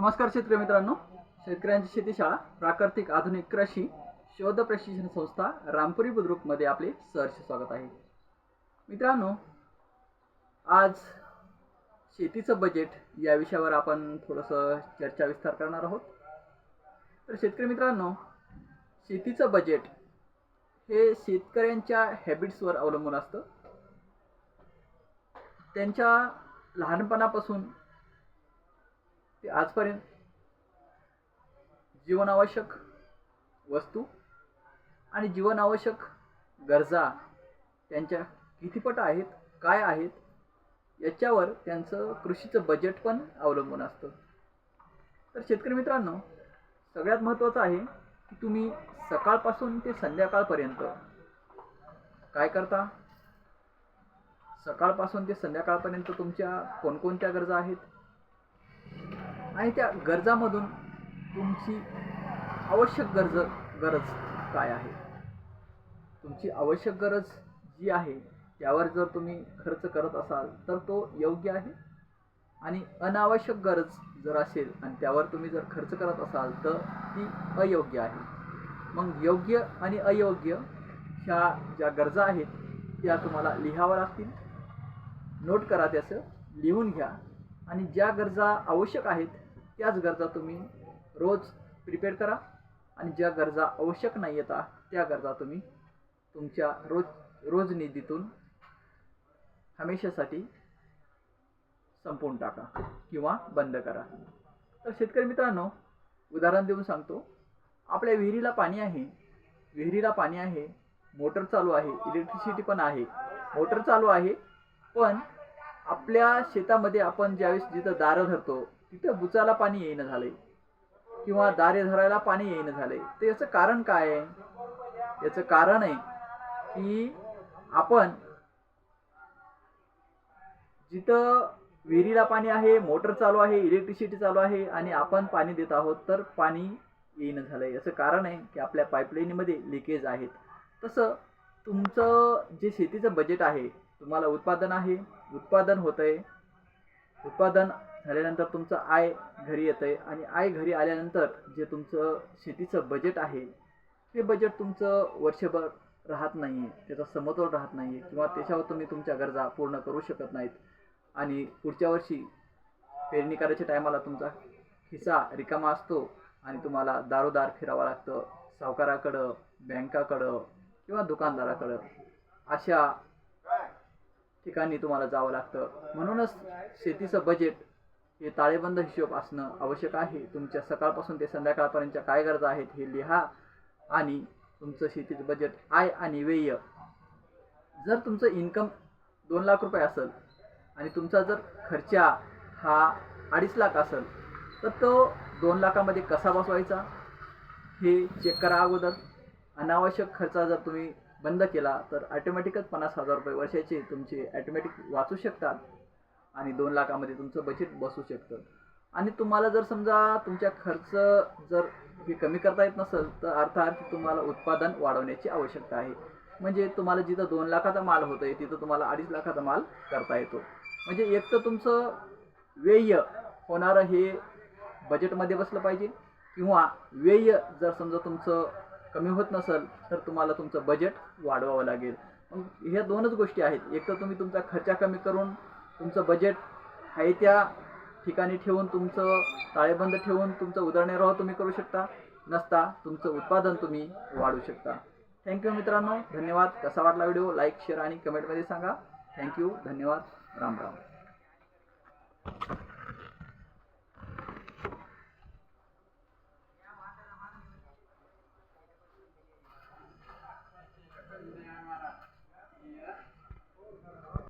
नमस्कार शेतकरी मित्रांनो. शेतकऱ्यांची शेतीशाळा प्राकृतिक आधुनिक कृषी शोध प्रशिक्षण संस्था रामपुरी बुद्रुकमध्ये आपले सहर्ष स्वागत आहे. मित्रांनो आज शेतीचं बजेट या विषयावर आपण थोडंसं चर्चा विस्तार करणार आहोत. तर शेतकरी मित्रांनो शेतीचं बजेट हे शेतकऱ्यांच्या हॅबिट्सवर अवलंबून असतं. त्यांच्या लहानपणापासून ते आजपर्यंत जीवनावश्यक वस्तू आणि जीवनावश्यक गरजा त्यांच्या कितीपट आहेत काय आहेत याच्यावर त्यांचं कृषीचं बजेट पण अवलंबून असतं. तर शेतकरी मित्रांनो सगळ्यात महत्त्वाचं आहे की तुम्ही सकाळपासून ते संध्याकाळपर्यंत काय करता? सकाळपासून ते संध्याकाळपर्यंत तुमच्या कोणकोणत्या गरजा आहेत? आणि त्या गरजामधून तुमची आवश्यक गरज गरज काय आहे? तुमची आवश्यक गरज जी आहे त्यावर जर तुम्ही खर्च करत असाल तर तो योग्य आहे? आणि अनावश्यक गरज जर असेल आणि त्यावर तुम्ही जर खर्च करत असाल तर ती अयोग्य आहे. मग योग्य आणि अयोग्य ह्या ज्या गरजा आहेत त्या तुम्हाला लिहाव्या लागतील. नोट करा त्याचं लिहून घ्या. आणि ज्या गरजा आवश्यक आहेत त्याच गरजा तुम्ही रोज प्रिपेअर करा आणि ज्या गरजा आवश्यक नाही येता त्या गरजा तुम्ही तुमच्या रोज रोज निधीतून हमेशासाठी संपवून टाका किंवा बंद करा. तर शेतकरी मित्रांनो उदाहरण देऊन सांगतो. आपल्या विहिरीला पाणी आहे. विहिरीला पाणी आहे. मोटर चालू आहे. इलेक्ट्रिसिटी पण आहे. मोटर चालू आहे. पण आपल्या शेतामध्ये आपण ज्यावेळेस जिथं दारं धरतो तिथं बुचाला पाणी येईन झालंय. किंवा दारे धरायला पाणी येईन झालंय. तर याचं कारण काय आहे? याचं कारण आहे की आपण जिथं विहिरीला पाणी आहे मोटर चालू आहे इलेक्ट्रिसिटी चालू आहे आणि आपण पाणी देत आहोत तर पाणी येईन झालंय. याचं कारण आहे की आपल्या पाईपलाईनमध्ये लिकेज आहेत. तसं तुमचं जे शेतीचं बजेट आहे तुम्हाला उत्पादन आहे उत्पादन होतं आहे उत्पादन झाल्यानंतर तुमचं आय घरी येतं आहे आणि आय घरी आल्यानंतर जे तुमचं शेतीचं बजेट आहे ते बजेट तुमचं वर्षभर राहत नाही आहे त्याचा समतोल राहत नाही आहे किंवा त्याच्यावर तुम्ही तुमच्या गरजा पूर्ण करू शकत नाहीत. आणि पुढच्या वर्षी पेरणी करायच्या टायमाला तुमचा खिसा रिकामा असतो आणि तुम्हाला दारोदार फिरावं लागतं. सावकाराकडं बँकाकडं किंवा दुकानदाराकडं. अशा ठिकाणी तुम्हाला जावं लागतं. म्हणूनच शेतीचं बजेट हे ताळेबंद हिशोब असणं आवश्यक आहे. तुमच्या सकाळपासून ते संध्याकाळपर्यंतच्या काय गरजा आहेत हे लिहा आणि तुमचं शेतीचं बजेट आय आणि व्यय. जर तुमचं इन्कम दोन लाख रुपये असेल आणि तुमचा जर खर्चा हा अडीच लाख असेल तर तो दोन लाखामध्ये कसा बसवायचा? हे चेक करा अगोदर. अनावश्यक खर्चा जर तुम्ही बंद केला तर ॲटोमॅटिकच पन्नास हजार रुपये वर्षाचे तुमचे ॲटोमॅटिक वाचू शकतात. आणि दोन लाखामध्ये तुमचं बजेट बसू शकतं. आणि तुम्हाला जर समजा तुमच्या खर्च जर हे कमी करता येत नसेल तर अर्थात तुम्हाला उत्पादन वाढवण्याची आवश्यकता आहे. म्हणजे तुम्हाला जिथं दोन लाखाचा माल होतो आहे तिथं तुम्हाला अडीच लाखाचा माल करता येतो. म्हणजे एक तर तुमचं व्यय होणारं हे बजेटमध्ये बसलं पाहिजे किंवा व्यय जर समजा तुमचं कमी होत नसेल तर तुम्हाला तुमचं बजेट वाढवावं लागेल. मग ह्या दोनच गोष्टी आहेत. एक तर तुम्ही तुमचा खर्च कमी करून तुमचं बजेट आहे त्या ठिकाणी ठेवून तुमचं ताळेबंद ठेवून तुमचं उदरनिर्वाह तुम्ही करू शकता नसता तुमचं उत्पादन तुम्ही वाढवू शकता. थँक्यू मित्रांनो धन्यवाद. कसा वाटला व्हिडिओ लाईक शेअर आणि कमेंटमध्ये सांगा. थँक्यू धन्यवाद. राम राम.